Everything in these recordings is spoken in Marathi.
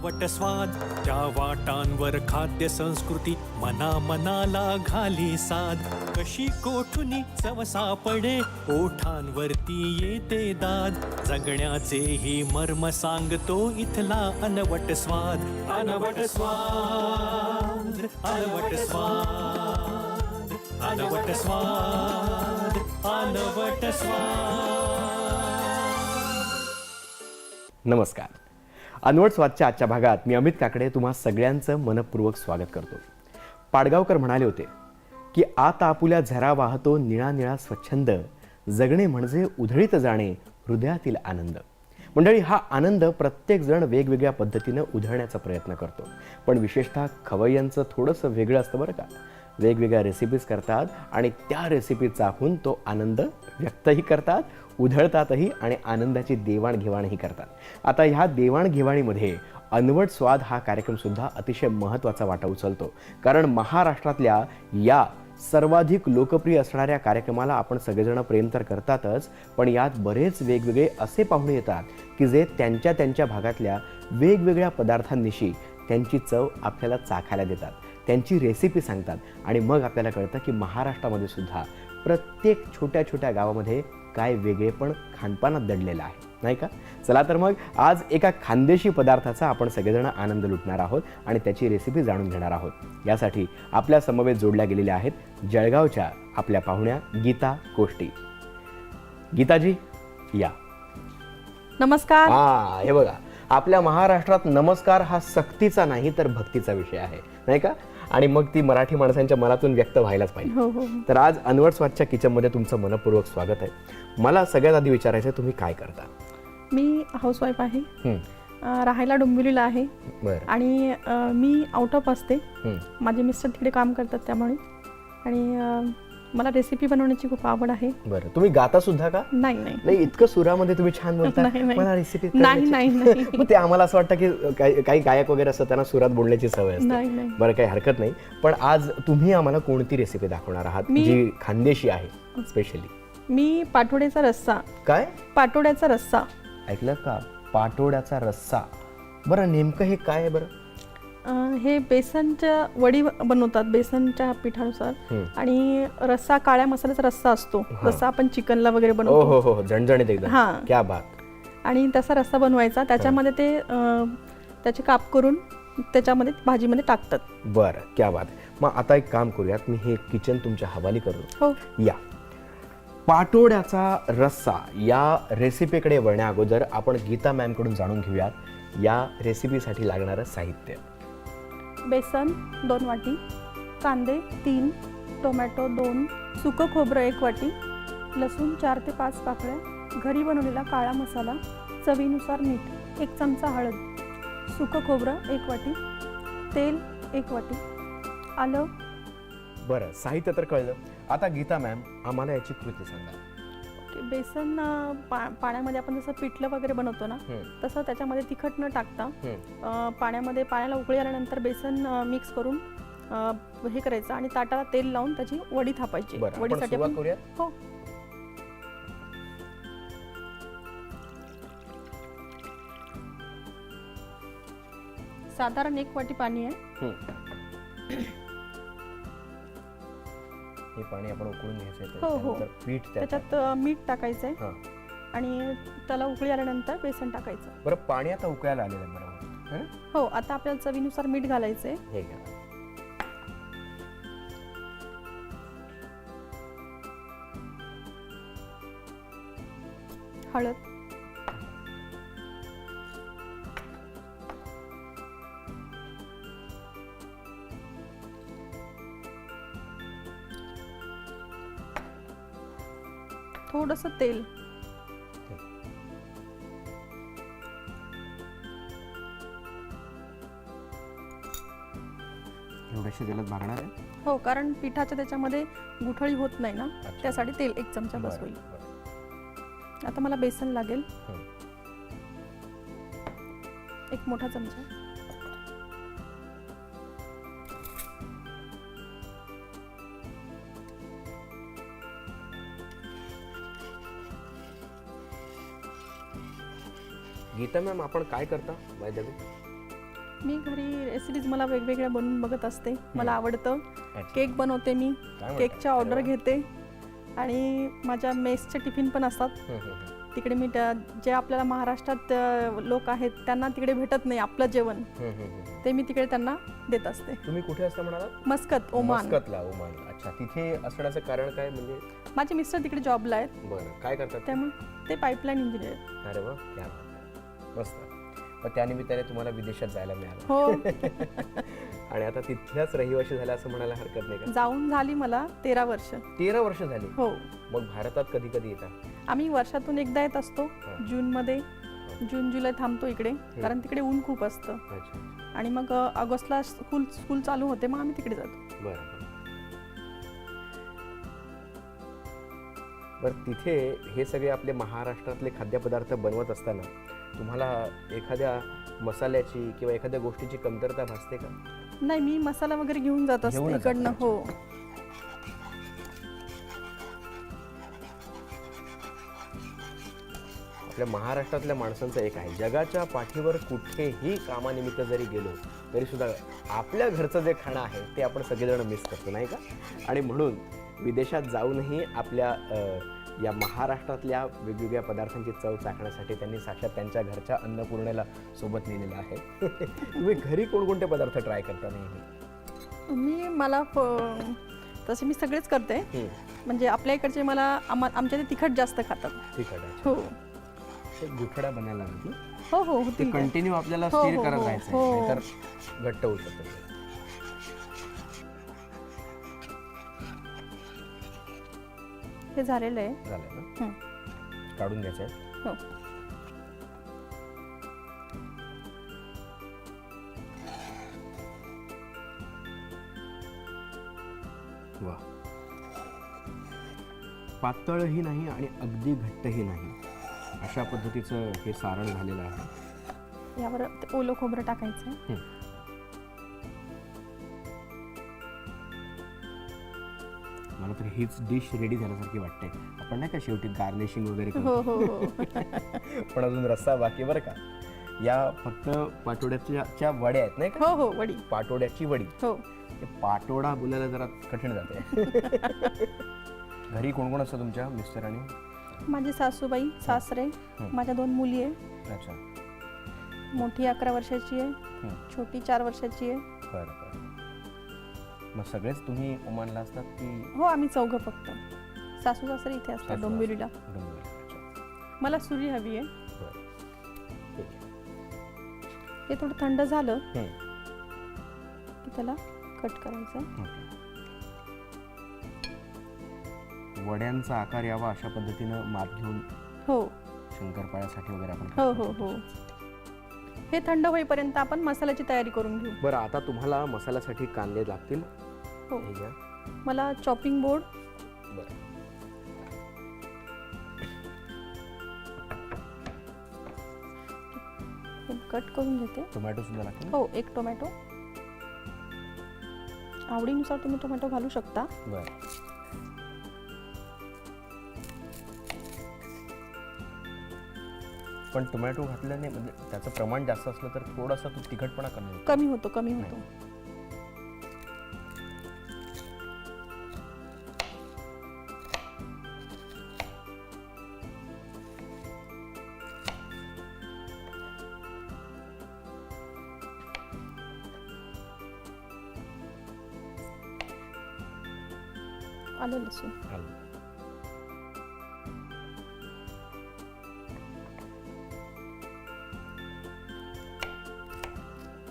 वटस्वाद त्या वाटांवर खाद्य संस्कृती मना मनाला घाली साध कशी कोठुनी चव सापडे ओठांवरती येते दाद. जगण्याचे ही मर्म सांगतो इथला अनवट स्वाद. अनवट स्वाद अनवट स्वाद अनवट स्वाद अनवट स्वाद. नमस्कार. अनवट स्वादच्या आजच्या भागात मी अमित काकडे तुम्हा सगळ्यांचं मनपूर्वक स्वागत करतो. पाडगावकर म्हणाले होते की आत आपुल्या झरा वाहतो निळा निळा स्वच्छंद जगणे म्हणजे उधळीत जाणे हृदयातील आनंद. मंडळी हा आनंद प्रत्येकजण वेगवेगळ्या पद्धतीनं उधळण्याचा प्रयत्न करतो. पण विशेषतः खवय्यांचं थोडंसं वेगळं असतं बरं का. वेगवेगळ्या रेसिपीज करतात आणि त्या रेसिपी चाखून तो आनंद व्यक्तही करतात उधळतातही आणि आनंदाची देवाणघेवाणही करतात. आता ह्या देवाणघेवाणीमध्ये अनवट स्वाद हा कार्यक्रमसुद्धा अतिशय महत्त्वाचा वाटा उचलतो. कारण महाराष्ट्रातल्या या सर्वाधिक लोकप्रिय असणाऱ्या कार्यक्रमाला आपण सगळेजण प्रेम तर करतातच पण यात बरेच वेगवेगळे असे पाहुणे येतात की जे त्यांच्या त्यांच्या भागातल्या वेगवेगळ्या पदार्थांनिशी त्यांची चव आपल्याला चाखायला देतात. त्यांची रेसिपी सांगतात. आणि मग आपल्याला कळतं की महाराष्ट्रामध्ये सुद्धा प्रत्येक छोट्या छोट्या गावामध्ये काय वेगळेपण खानपानात दडलेलं आहे. नाही का? चला तर मग आज एका खानदेशी पदार्थाचा आपण सगळेजण आनंद लुटणार आहोत आणि त्याची रेसिपी जाणून घेणार आहोत. यासाठी आपल्या समवेत जोडल्या गेलेल्या आहेत जळगावच्या आपल्या पाहुण्या गीता कोष्टी. गीताजी या. नमस्कार. हा हे बघा. आपल्या महाराष्ट्रात नमस्कार हा सक्तीचा नाही तर भक्तीचा विषय आहे. नाही का? आणि मग ती मराठी माणसांच्या मनातून व्यक्त व्हायलाच पाहिजे. हो हो. तर आज अनवट स्वादच्या किचनमध्ये तुमचं मनपूर्वक स्वागत आहे. मला सगळ्यात आधी विचारायचं तुम्ही काय करता? मी हाऊसवाईफ आहे. राहायला डोंबिवलीला आहे. आणि मी आउट ऑफ असते. माझे मिस्टर तिकडे काम करतात त्यामुळे. आणि मला रेसिपी बनवण्याची खूप आवड आहे. बरं. तुम्ही गाता सुद्धा का? नाही नाही. नाही इतकं सुरामध्ये तुम्ही छान बोलता. नाही, नाही. मला रेसिपी नाही, नाही, नाही. मग ते आम्हाला असं वाटतं की काही काही गायक वगैरे असतात त्यांना सुरात बोलण्याची सवय असते. नाही नाही. बरं काही हरकत नाही. पण आज तुम्ही आम्हाला कोणती रेसिपी दाखवणार आहात मी- जी खानदेशी आहे स्पेशली मी पाटोड्याचा रस्सा. काय? पाटोड्याचा रस्सा. ऐकलं का? पाटोड्याचा रस्सा. बरं नेमकं हे काय आहे बरं? हे बेसनच्या वडी बनवतात बेसनच्या पिठानुसार हं. आणि रस्सा काळ्या मसाल्याचा रस्सा असतो. जसा आपण चिकनला वगैरे ओ बनवतो. हो हो. हो झणझणीत एकदम. हां. क्या बात. आणि तसा रस्सा बनवायचा. त्याच्यामध्ये ते त्याचे काप करून त्याच्यामध्ये भाजीमध्ये टाकतात. बरं. क्या बात. मग आता एक काम करूयात. मी हे किचन तुमच्या हवाली करू हो. या. पाटोड्याचा रस्सा या रेसिपीकडे वळण्या अगोदर आपण गीता मॅमकडून जाणून घेऊयात. या रेसिपीसाठी लागणारं साहित्य. बेसन दोन वाटी कांदे तीन टोमॅटो दोन सुकं खोबरं एक वाटी लसूण चार ते पाच पाकळ्या घरी बनवलेला काळा मसाला चवीनुसार मीठ एक चमचा हळद सुकं खोबरं एक वाटी तेल एक वाटी आलं. बरं साहित्य तर कळलं. आता गीता मॅम आम्हाला याची कृती सांगा. बेसन पा पाण्यामध्ये आपण जसं पिठलं वगैरे बनवतो ना तसं त्याच्यामध्ये तिखट न टाकता. अ, पाण्यामध्ये पाण्याला उकळी आल्यानंतर बेसन मिक्स करून अ, हे करायचं आणि ताटाला तेल लावून त्याची वडी थापायची. बरं आपण वडीसाठी सुरुवात आपण करूयात हो. साधारण एक वाटी पाणी आहे. हे पाणी आपण उकळून घ्यायचं आहे हो, हो. त्याच्यानंतर पीठ त्याच्यात. त्याच्यात अ, मीठ टाकायचं आहे हां. आणि त्याला उकळी आल्यानंतर बेसन टाकायचं. बरं पाणी आता उकळायला आलेलं आहे बरोबर. है? हो आता आपल्याला चवीनुसार मीठ घालायचं आहे हे घ्या. हळद. थोडंसं तेल एवढ्याशी तेलात भागणार आहे हो कारण पिठाच्या त्याच्यामध्ये गुठळी होत नाही ना. त्यासाठी तेल एक चमचा बस होईल. आता मला बेसन लागेल हं. एक मोठा चमचा गीता मॅम आपण काय करता? By the way. मी घरी रेसिपीज मला वेगवेगळ्या बनवून बघत असते. मला आवडतं. केक बनवते मी? केकच्या ऑर्डर. घेते. आणि माझ्या मेसचे टिफिन पण असतात. तिकडे मी त्या- जे आपल्याला महाराष्ट्रात लोक आहेत त्यांना तिकडे भेटत नाही आपलं जेवण. ते मी तिकडे त्यांना देत असते. तुम्ही कुठे असता म्हणाला? मस्कत ओमान. मस्कतला ओमान. अच्छा तिथे असण्याचं कारण काय म्हणजे? माझे मिस्टर तिकडे जॉबला आहेत. बरं. काय करतात? त्यामुळे ते पाईपलाईन इंजिनियर अरे वा. मस्त मग त्यानिमित्ताने तुम्हाला विदेशात जायला मिळालं. हो. आणि आता तिथल्याच रहिवाशी झाल्या असं म्हणायला हरकत नाही का? जाऊन झाली मला तेरा वर्ष. तेरा वर्ष झाली? हो. मग भारतात कधी कधी येता? आम्ही वर्षातून एकदा येत असतो हा. जूनमध्ये. जून जुलै थांबतो इकडे कारण तिकडे ऊन खूप असतं. अच्छा आणि मग अ, ऑगस्टला स्कूल स्कूल चालू होते मग आम्ही तिकडे जातो. बरं. बरं तिथे हे सगळे आपले महाराष्ट्रातले खाद्यपदार्थ बनवत असताना तुम्हाला एखाद्या मसाल्याची किंवा एखाद्या गोष्टीची कमतरता भासते का? नाही मी मसाला वगैरे घेऊन जात असते घेऊनच जाता, इकडनं हो. आपल्या महाराष्ट्रातल्या माणसांचं एक आहे जगाच्या पाठीवर कुठेही कामानिमित्त जरी गेलो तरी सुद्धा आपल्या घरचं जे खाणं आहे ते आपण सगळेजण मिस करतो नाही का? आणि म्हणून विदेशात जाऊनही आपल्या अ, या महाराष्ट्रातल्या वेगवेगळ्या पदार्थांची चव चाकण्यासाठी त्यांनी साक्षात त्यांच्या घरच्या अन्नपूर्णेला सोबत नेलेलं आहे. तुम्ही घरी कोणकोणते पदार्थ ट्राय करता नेहमी? मी मला तसे मी सगळेच करते. म्हणजे आपल्या इकडचे मला आमच्या ते तिखट जास्त खातात. आहे. हो. गुठडा बनायला हो हो ते. कंटिन्यू आपल्याला हो, स्थिर हो, करत राहायचं हो. तर घट्ट होऊ शकतं. हे झालेलं आहे. ना? हं. काढून घ्यायचं आहे. हो. वा. पातळही नाही आणि अगदी घट्टही नाही. अशा पद्धतीचं हे सारण झालेलं आहे. यावर ते ओलं खोबरं टाकायचं. आहे हं. तर हीच डिश रेडी झाल्यासारखी वाटते. आपण नाही का शेवटी गार्निशिंग वगैरे हो करतो हो. हो पण अजून रस्सा बाकी बरं का. या फक्त पाटोड्याच्या च्या वड्या आहेत नाही का? हो हो वडी. पाटोड्याची वडी. हो. ते पाटोडा बोलायला जरा कठीण जाते. घरी कोण कोण असतं तुमच्या मिस्टर आणि? माझी सासूबाई सासरे हं. माझ्या दोन मुली आहे. अच्छा. मोठी अकरा वर्षाची आहे. हं. छोटी चार वर्षाची आहे. बरं बरं. मग सगळेच तुम्ही ओमानला असतात की हो आम्ही चौघं फक्त. सासू सासरे इथे असतात सासू- डोंबिवलीला? अच्छा मला सुरी हवी आहे. बरं. ठीक आहे हे थोडं थंड झालं. की त्याला कट करायचं. ओके. वड्यांचा आकार यावा अशा पद्धतीनं माप घेऊन हो. शंकरपाळ्यासाठी वगैरे आपण हो. हो हो. हे थंड होईपर्यंत आपण मसाल्याची तयारी करून घेऊ. बरं आता तुम्हाला मसाल्यासाठी कांदे लागतील. हो. हे घ्या मला चॉपिंग बोर्ड बरं. कट करून घेते. टोमॅटो सुद्धा लागतील हो एक टोमॅटो आवडीनुसार तुम्ही टोमॅटो घालू शकता. बरं. पण टोमॅटो घातल्याने म्हणजे त्याचं प्रमाण जास्त असलं तर थोडासा तो तिखटपणा कमी होतो. कमी होतो कमी होतो. लसूण आलं.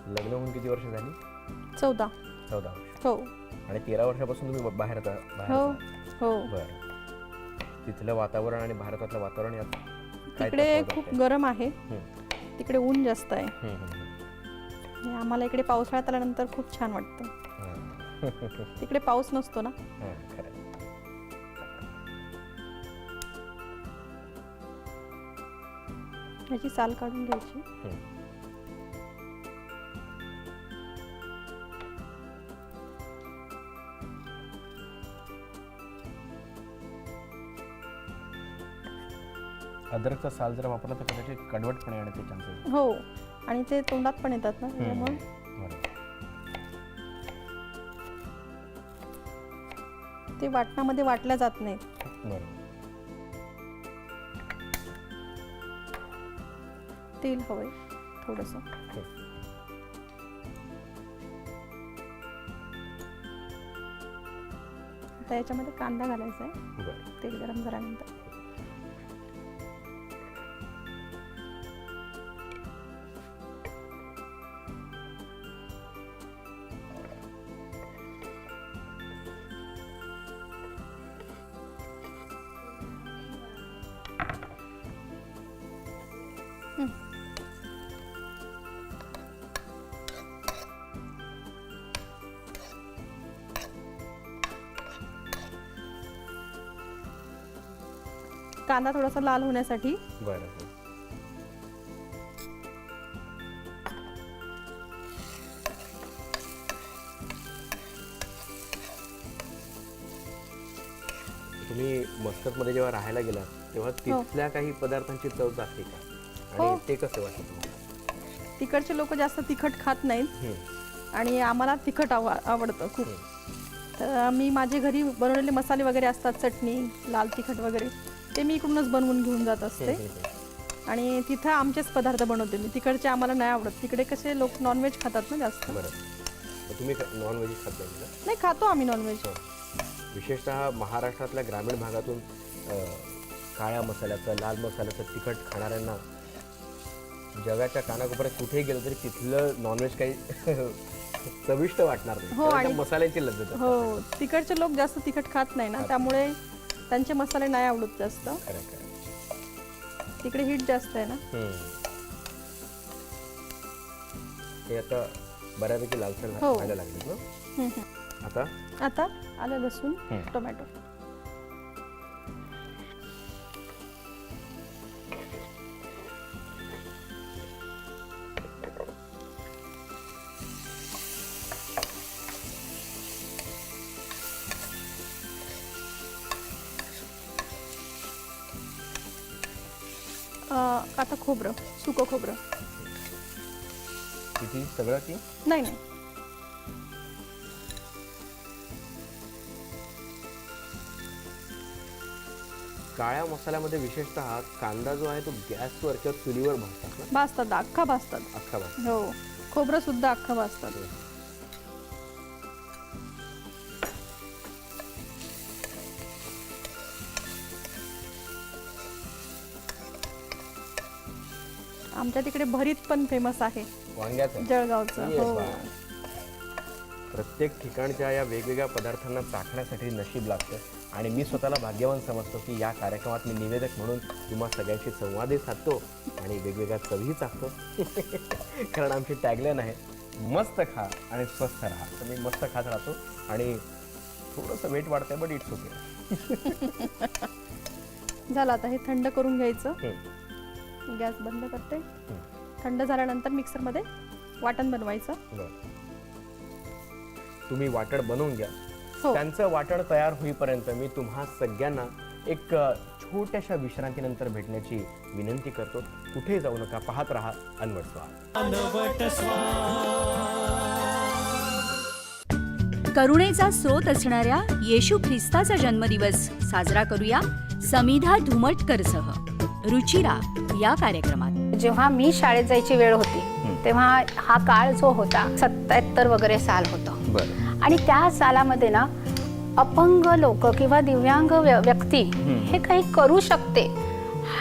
लग्न होऊन किती वर्ष झाली चौदा चौदा वर्ष हो आणि तेरा वर्षापासून तुम्ही ब- बाहेर आता- बाहेर हो. हो बरं तिथलं वातावरण आणि भारतातलं वातावरण यात काय तिकडे तफावत खूप वाटते? गरम आहे हं. तिकडे ऊन जास्त आहे हं, हं, हं. आणि आम्हाला इकडे पावसाळ्यात आल्यानंतर खूप छान वाटतं हं. तिकडे पाऊस नसतो ना हं, खरं ह्याची साल काढून घ्यायची. हं. अद्रकचा साल जर वापरला तर कदाचित कडवटपणे येण्याचे चान्सेस हो आणि ते तोंडात पण येतात ना बरोबर. ते वाटणामध्ये वाटल्या जात नाहीत. बरोबर तेल हवंय थोडंसं. आता याच्यामध्ये कांदा घालायचा आहे तेल गरम झाल्यानंतर. कांदा थोडासा लाल होण्यासाठी. बरं तुम्ही मस्कतमध्ये जेव्हा राहायला गेलात तेव्हा तिथल्या काही पदार्थांची चव जाते का? हो. आणि ते कसे वाटतं तुम्हाला? तिकडचे लोक जास्त तिखट खात नाहीत. हम्म. आणि आम्हाला तिखट आव आवडतं खूप. तर मी माझे घरी बनवलेले मसाले वगैरे असतात चटणी लाल तिखट वगैरे. ते मी इकडूनच बनवून घेऊन जात असते. आणि तिथं आमचेच पदार्थ बनवते मी. तिकडचे आम्हाला नाही आवडत. तिकडे कसे लोक नॉनव्हेज खातात ना जास्त. बरं. तुम्ही नॉन व्हेज खात नाही का? नाही खातो आम्ही नॉनव्हेज हो. विशेषतः महाराष्ट्रातल्या ग्रामीण भागातून अ, काळ्या मसाल्याचं लाल मसाल्याचं तिखट खाणाऱ्यांना जगाच्या कानाकोपऱ्यात कुठेही गेलं तरी तिथलं नॉनव्हेज काही चविष्ट वाटणार नाही. हो, कारण आणि- मसाल्याची लज्जत असते. हो तिकडचे लोक जास्त तिखट खात नाही ना. त्यामुळे त्यांचे मसाले नाही आवडत जास्त खरं खरं तिकडे हीट जास्त आहे ना हम्म. हे आता बऱ्यापैकी लालसर हो. व्हायला लागले. आता आता आलं लसूण हं. टोमॅटो आता खोबरं सुकं खोबरं. किती? सगळं की? नाही नाही. काळ्या मसाल्यामध्ये विशेषतः कांदा जो आहे तो गॅसवर किंवा चुलीवर भाजतात ना? भाजतात अख्खा भाजतात. अख्खा भाज हो खोबरं सुद्धा अख्खं भाजतात. आमच्या तिकडे भरीत पण फेमस आहे. वांग्याचं? जळगावचं ये हो. बा. प्रत्येक ठिकाणच्या या वेगवेगळ्या पदार्थांना चाखण्यासाठी नशीब लागतं. आणि मी स्वतःला भाग्यवान समजतो की या कार्यक्रमात मी निवेदक म्हणून तुम्हा सगळ्यांशी संवादही साधतो आणि वेगवेगळ्या चवीही चाखतो. कारण आमची टॅगलाईन आहे मस्त खा आणि स्वस्थ राहा. तर मी मस्त खात राहतो आणि थोडंसं वेट वाढतंय बट इट्स ओके झालं आता हे थंड करून घ्यायचं. गॅस बंद करते. थंड झाल्यानंतर मिक्सरमध्ये वाटण बनवायचं. तुम्ही वाटण बनवून घ्या. हो. त्यांचं वाटण तयार होईपर्यंत मी तुम्हा सगळ्यांना एक अ, छोट्याशा विश्रांतीनंतर भेटण्याची विनंती करतो. कुठे जाऊ नका पाहत राहा अनवट अनवट करुणेचा स्रोत असणाऱ्या येशू ख्रिस्ताचा जन्मदिवस साजरा करूया समिधा धुमटकरसह. रुचिरा या कार्यक्रमात. जेव्हा मी शाळेत जायची वेळ होती तेव्हा हा काळ जो होता सत्याहत्तर वगैरे साल होतं. आणि त्या सालामध्ये ना अपंग लोक किंवा दिव्यांग व्य- व्यक्ती हे काही करू शकते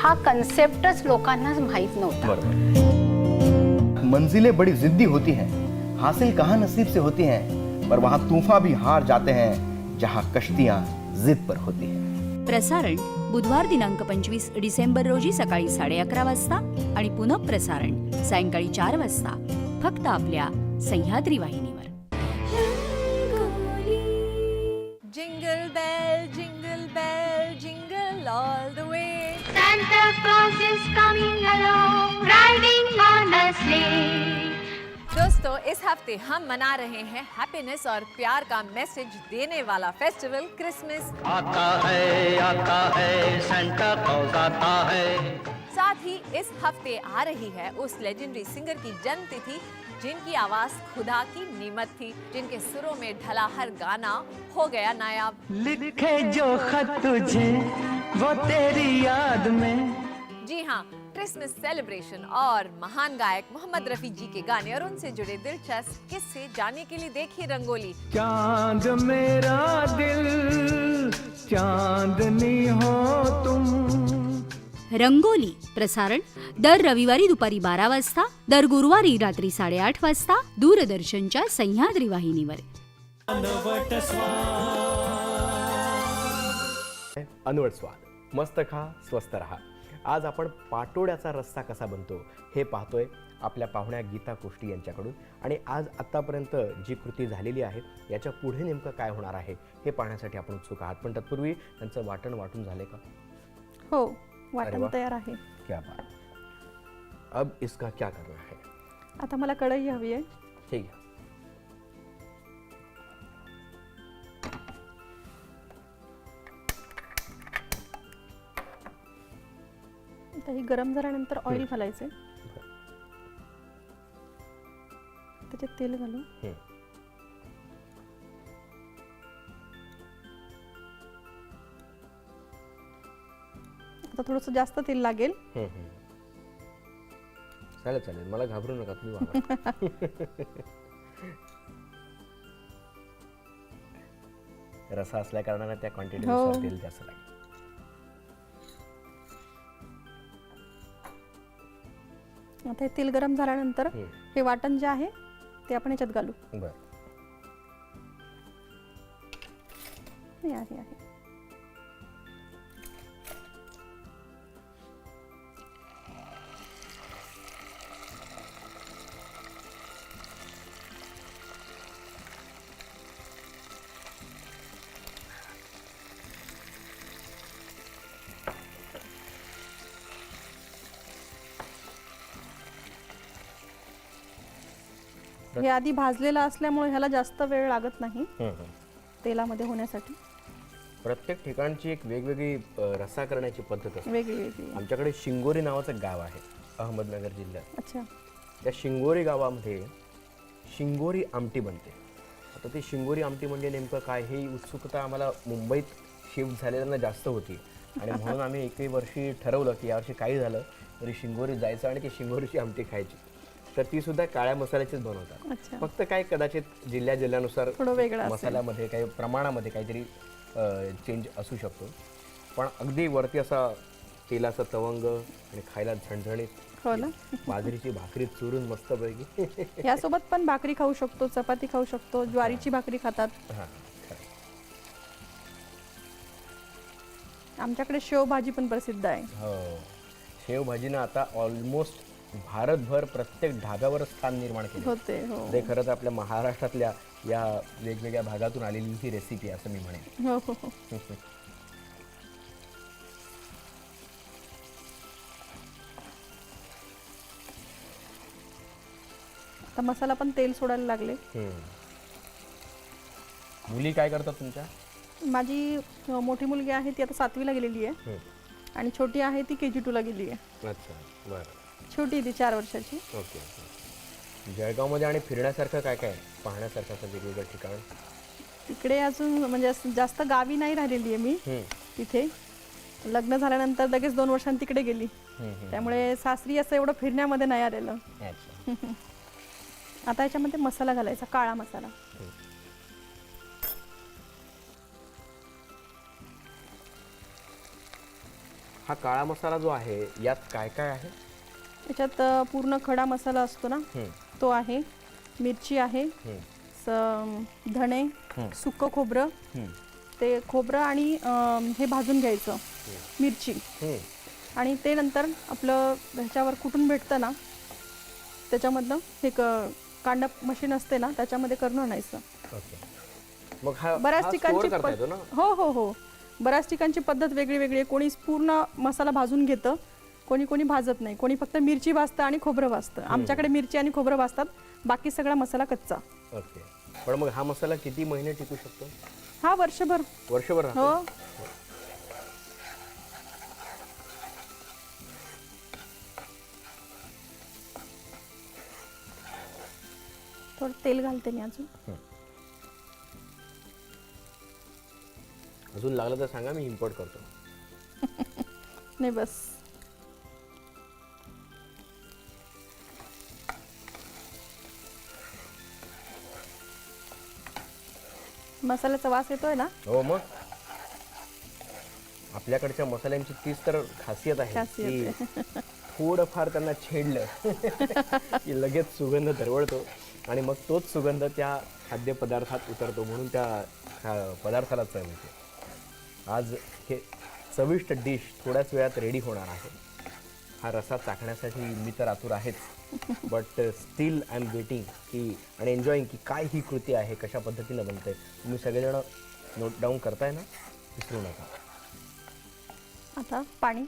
हा कन्सेप्टच लोकांना माहीत नव्हता. बरोबर. मंजिलें बड़ी जिद्दी होती हैं हासिल कहाँ नसीब से होती हैं पर वहाँ तूफान भी हार जाते हैं जहाँ कश्तियाँ जिद पर होती हैं। प्रसारण बुधवार दिनांक पंचवीस डिसेंबर रोजी सकाळी साडे अकरा वाजता आणि पुनः प्रसारण सायंकाळी चार वाजता फक्त आपल्या सह्याद्री वाहिनीवर. Jingle bell jingle bell jingle all the way classes day दोस्तों इस हफ़्ते हम मना रहे हैं हैप्पीनेस और प्यार का मैसेज देने वाला फेस्टिवल क्रिसमस आता है आता है सेंटा क्लॉज आता है। साथ ही इस हफ़्ते आ रही है उस लेजेंडरी सिंगर की जन्म तिथि जिनकी आवाज़ खुदा की नीमत थी जिनके सुरों में ढला हर गाना हो गया नायाब। लिखे जो खत तुझे वो तेरी याद में। जी हाँ क्रिसमस सेलिब्रेशन और महान गायक मोहम्मद रफी जी के गाने और उनसे जुड़े दिलचस्प किस्से जानने के लिए देखिए रंगोली। चांद मेरा दिल चांदनी हो तुम। रंगोली प्रसारण दर रविवारी दुपारी बारा वाजता दर गुरुवारी रात्री साडेआठ वाजता दूरदर्शनच्या सह्याद्री वाहिनीवर. अनवट स्वाद. मस्त खा स्वस्त रहा. आज आपण पाटोड्याचा रस्सा कसा बनतो हे पाहतोय आपल्या पाहुण्या गीता कोष्टी यांच्याकडून. आणि आज आत्तापर्यंत जी कृती झालेली आहे याच्यापुढे नेमकं काय होणार आहे हे पाहण्यासाठी आपण उत्सुक आहात. पण तत्पूर्वी त्यांचं वाटण वाटून झाले का? हो वाटण. तयार आहे. क्या बात. अब इसका क्या करना है? आता मला कढई हवी आहे. ठीक है ही गरम झाल्यानंतर ऑइल घालायचे त्याच्यात तेल घालू. आता थोडंसं जास्त तेल लागेल. चालेल चालेल मला घाबरू नका तुम्ही. रसा असल्या कारणाने त्या क्वांटिटी हो. तेल जास्त लागेल आता हे तेल गरम झाल्यानंतर. हे वाटण जे आहे ते आपण याच्यात घालू. बर. हे आहे आहे. हे आधी भाजलेलं असल्यामुळे ह्याला जास्त वेळ लागत नाही. तेलामध्ये होण्यासाठी. प्रत्येक ठिकाणची एक वेगवेगळी अ, रस्सा करण्याची पद्धत असते. वेगळी वेगळी. आमच्याकडे शिंगोरी नावाचं गाव आहे अहमदनगर जिल्ह्यात. अच्छा. त्या शिंगोरी गावामध्ये शिंगोरी आमटी बनते. आता ती शिंगोरी आमटी म्हणजे नेमकं काय? ही उत्सुकता आम्हाला मुंबईत शिफ्ट झालेल्यांना जास्त होती. आणि म्हणून आम्ही एकही वर्षी ठरवलं की यावर्षी काही झालं तरी शिंगोरी जायचं आणि ती शिंगोरीची आमटी खायची. तर ती सुद्धा काळ्या मसाल्याचीच बनवतात. फक्त काय कदाचित जिल्ह्या जिल्ह्यानुसार. मसाल्यामध्ये काही प्रमाणामध्ये काहीतरी चेंज असू शकतो. पण अगदी वरती असा तेलाचा तवंग आणि खायला झणझणीत हो ना? बाजरीची भाकरी चुरून मस्तपैकी. यासोबत पण भाकरी खाऊ शकतो चपाती खाऊ शकतो ज्वारीची भाकरी खातात. हां. आमच्याकडे शेवभाजी पण प्रसिद्ध आहे. हो. शेवभाजीनं आता ऑलमोस्ट भारतभर प्रत्येक ढाब्यावर स्थान निर्माण केले. होते हो. ते खरं तर आपल्या महाराष्ट्रातल्या या वेगवेगळ्या भागातून आलेली ही रेसिपी असं मी म्हणेन. हो हो हो. आता मसाला पण तेल सोडायला लागले. हम्म. मुली काय करतात तुमच्या? माझी अ, मोठी मुलगी आहे ती आता सातवीला गेलेली आहे. आणि छोटी आहे ती के जी टूला गेली आहे. अच्छा बरं. छोटी ती चार वर्षाची. ओके जळगावमध्ये आणि फिरण्यासारखं काय काय आहे? पाहण्यासारखं असं वेगवेगळं ठिकाण? तिकडे अजून म्हणजे असं जास्त गावी नाही राहिलेली आहे मी. हम्म. तिथे. लग्न झाल्यानंतर लगेच दोन वर्षांनी तिकडे गेली. हम्म, हम्म. त्यामुळे सासरी असं एवढं फिरण्यामध्ये नाही आलेलं. अच्छा. आता याच्यामध्ये मसाला घालायचा काळा मसाला. हा काळा मसाला जो आहे यात काय काय आहे? याच्यात अ, पूर्ण खडा मसाला असतो ना. तो आहे मिरची आहे. स- धणे. सुकं खोबरं. ते खोबरं आणि हे भाजून घ्यायचं मिरची. आणि ते नंतर आपलं ह्याच्यावर कुठून भेटतं ना त्याच्यामधनं हे क कांडा मशीन असते ना त्याच्यामध्ये करून आणायचं ओके मग हा बऱ्याच ठिकाणची store करता पद- येतो ना हो हो हो बऱ्याच ठिकाणची पद्धत वेगळी वेगळी आहे कोणी पूर्ण मसाला भाजून घेतं कोणी कोणी भाजत नाही. कोणी फक्त मिरची भाजतं आणि खोबरं भाजतं. आमच्याकडे मिरची आणि खोबरं भाजतात. बाकी सगळा मसाला कच्चा. ओके. पण मग हा मसाला किती महिने टिकू शकतो? हा वर्षभर. वर्षभर हो. थोडं तेल घालते मी अजून. अजून लागलं तर सांगा मी इम्पोर्ट करतो. नाही बस. मसाल्याचा वास येतोय ना? हो मग? आपल्याकडच्या मसाल्यांची तीच तर खासियत आहे खासियत थोडंफार त्यांना छेडलं की लगेच सुगंध दरवळतो आणि मग तोच सुगंध त्या खाद्यपदार्थात उतरतो म्हणून त्या खा- पदार्थाला चव येते. आज हे चविष्ट डिश थोड्याच वेळात रेडी होणार आहे. हा रसा चाखण्यासाठी मी तर आतुर आहेच. But still I am waiting की आणि एन्जॉईंग की काय ही कृती आहे कशा पद्धतीनं बनते तुम्ही सगळेजण नोट डाऊन करताय ना विसरू नका. आता पाणी.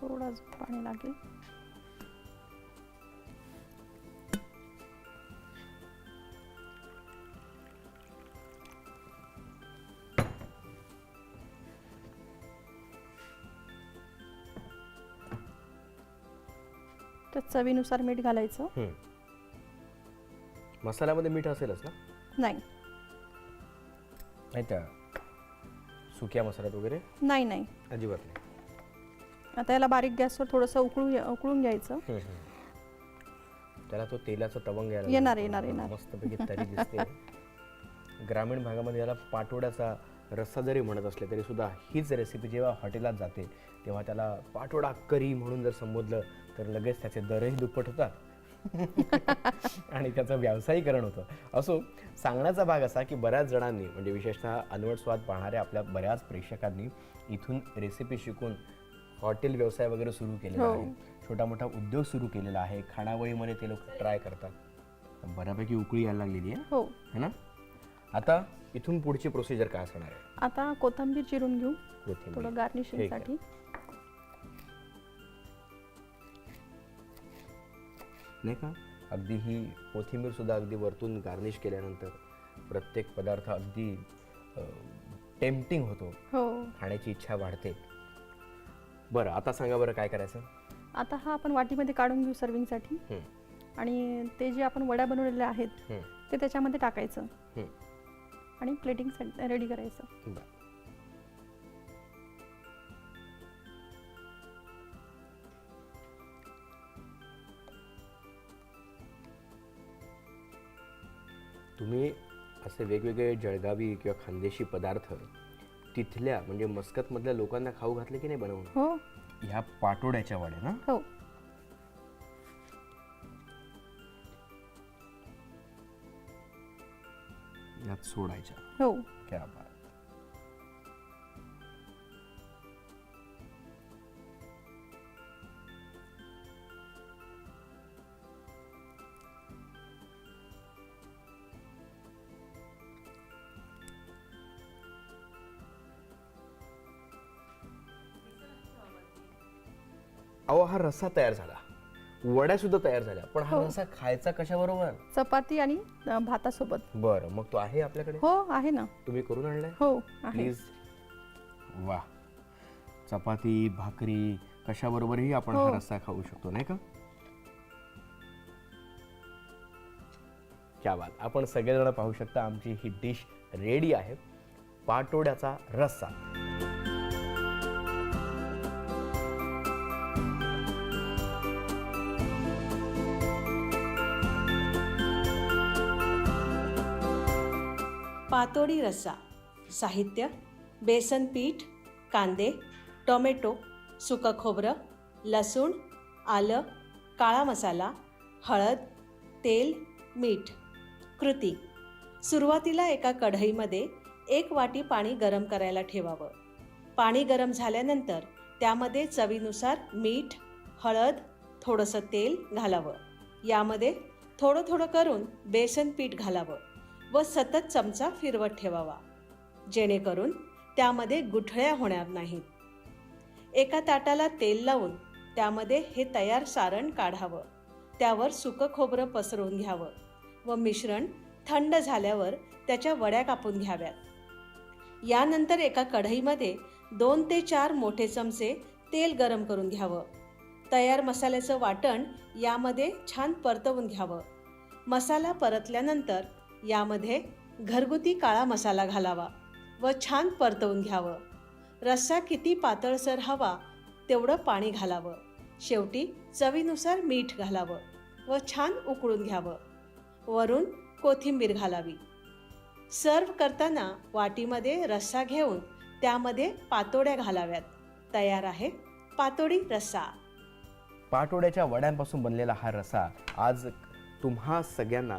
थोडं पाणी लागेल. चवीनुसार मीठ घालायचं. मसाल्यामध्ये मीठ असेलच ना नाही नाही त्या सुक्या मसाल्यात वगैरे नाही नाही अजिबात नाही आता याला बारीक गॅसवर थोडंसं उकळून उकळून घ्यायचं. त्याला तो तेलाचा तवंग यायला येणार, लागतो. येणार, येणार. मस्तपैकी तरी दिसते ग्रामीण भागामध्ये याला पाटोड्याचा रस्सा जरी म्हणत असले तरी सुद्धा हीच रेसिपी जेव्हा हॉटेलात जाते तेव्हा त्याला पाटोडा करी म्हणून जर संबोधलं तर लगेच त्याचे दरही दुप्पट होतात. आणि त्याचं व्यावसायीकरण होतं. असो सांगण्याचा भाग असा की बऱ्याच जणांनी म्हणजे विशेषतः अनवट स्वाद पाहणाऱ्या आपल्या बऱ्याच प्रेक्षकांनी इथून रेसिपी शिकून हॉटेल व्यवसाय वगैरे सुरू केलेला हो. आहे. छोटा मोठा उद्योग सुरू केलेला आहे. खानावळीमध्ये ते लोक ट्राय करतात. बऱ्यापैकी उकळी यायला लागलेली आहे. हो. है ना? आता इथून पुढची प्रोसिजर काय असणार आहे? आता कोथिंबीर चिरून घेऊ. थोडं गार्निशिंगसाठी नाही का? अगदी ही कोथिंबीर सुद्धा अगदी वरतून गार्निश केल्यानंतर प्रत्येक पदार्थ अगदी टेम्पटिंग होतो. हो. खाण्याची इच्छा वाढते. बरं आता सांगा बरं काय करायचं? आता हा आपण वाटीमध्ये काढून घेऊ सर्विंगसाठी हं, आणि ते जे आपण वड्या बनवलेल्या आहेत हं, ते त्याच्यामध्ये टाकायचं. हं. आणि प्लेटिंग रेडी करायचं. बरं. तुम्ही असे वेगवेगळे जळगावी किंवा खानदेशी पदार्थ तिथल्या म्हणजे मस्कतमधल्या लोकांना खाऊ घातले की नाही बनवून? हो. ह्या पाटोड्याच्या वड्या ना? हो. यात सोडायच्या. हो. क्या बात. अहो हा रस्सा तयार झाला. वड्या सुद्धा तयार झाल्या. पण हा हो. रस्सा खायचा कशाबरोबर? चपाती आणि अ, भातासोबत. बरं मग तो आहे आपल्याकडे? हो आहे ना. तुम्ही करून आणलाय? हो आहे. प्लीज. वा. चपाती भाकरी कशाबरोबरही आपण हो. हा. रस्सा खाऊ शकतो नाही का? क्या बात. आपण सगळेजण पाहू शकता आमची ही डिश रेडी आहे. पाटोड्याचा रस्सा. पातोडी रस्सा साहित्य बेसन पीठ कांदे टोमॅटो सुकं खोबरं लसूण आलं काळा मसाला हळद तेल मीठ. कृती. सुरुवातीला एका कढईमध्ये एक वाटी पाणी गरम करायला ठेवावं. पाणी गरम झाल्यानंतर त्यामध्ये चवीनुसार मीठ हळद थोडंसं तेल घालावं. यामध्ये थोडं थोडं करून बेसन पीठ घालावं. व सतत चमचा फिरवत ठेवावा. जेणेकरून त्यामध्ये गुठळ्या होणार नाहीत. एका ताटाला तेल लावून त्यामध्ये हे तयार सारण काढावं. त्यावर सुकं खोबरं पसरवून घ्यावं व मिश्रण थंड झाल्यावर त्याच्या वड्या कापून घ्याव्यात. यानंतर एका कढईमध्ये दोन ते चार मोठे चमचे तेल गरम करून घ्यावं. तयार मसाल्याचं वाटण यामध्ये छान परतवून घ्यावं. मसाला परतल्यानंतर यामध्ये घरगुती काळा मसाला घालावा व छान परतवून घ्यावं. रस्सा किती पातळसर हवा तेवढं पाणी घालावं. शेवटी चवीनुसार मीठ घालावं व छान उकळून घ्यावं. वरून कोथिंबीर घालावी. सर्व करताना वाटीमध्ये रस्सा घेऊन त्यामध्ये पातोड्या घालाव्यात. तयार आहे पातोडी रस्सा. पाटोड्याच्या वड्यांपासून बनलेला हा रसा आज तुम्हा सगळ्यांना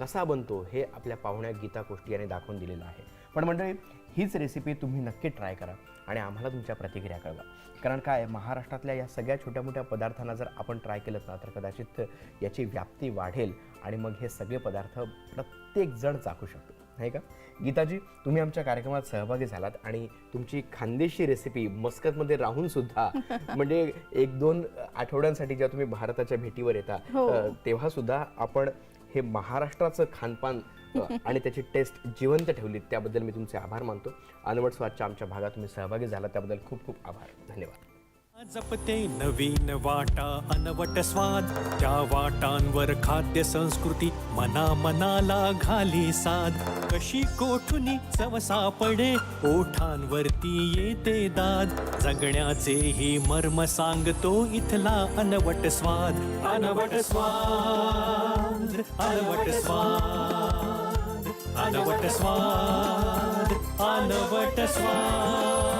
कसा बनतो हे आपल्या पाहुण्या गीता कोष्टी यांनी दाखवून दिलेलं आहे. पण मंडळी हीच रेसिपी तुम्ही नक्की ट्राय करा आणि आम्हाला तुमच्या प्रतिक्रिया कळवा. कारण काय महाराष्ट्रातल्या या सगळ्या छोट्या मोठ्या पदार्थांना जर आपण ट्राय केलं ना तर कदाचित याची व्याप्ती वाढेल आणि मग हे सगळे पदार्थ प्रत्येक जण चाकू शकतो. नाही का? गीताजी तुम्ही आमच्या कार्यक्रमात सहभागी झालात आणि तुमची खानदेशी रेसिपी मस्कतमध्ये राहून सुद्धा म्हणजे एक दोन आठवड्यांसाठी जेव्हा तुम्ही भारताच्या भेटीवर येता हो. तेव्हा सुद्धा आपण हे महाराष्ट्राचं खानपान आणि त्याची टेस्ट जिवंत ठेवली त्याबद्दल मी तुमचे आभार मानतो. अनवट स्वादच्या आमच्या भागात तुम्ही सहभागी झाला त्याबद्दल खूप खूप आभार. धन्यवाद. जपते नवीन वाटा अनवट स्वाद. त्या वाटांवर खाद्य संस्कृती मना मनाला घाली साध कशी कोठुनी चव सापडे ओठांवरती येते दाद. जगण्याचे ही मर्म सांगतो इथला अनवट स्वाद. अनवट स्वाद. अनवट स्वाद अनवट स्वाद अनवट स्वाद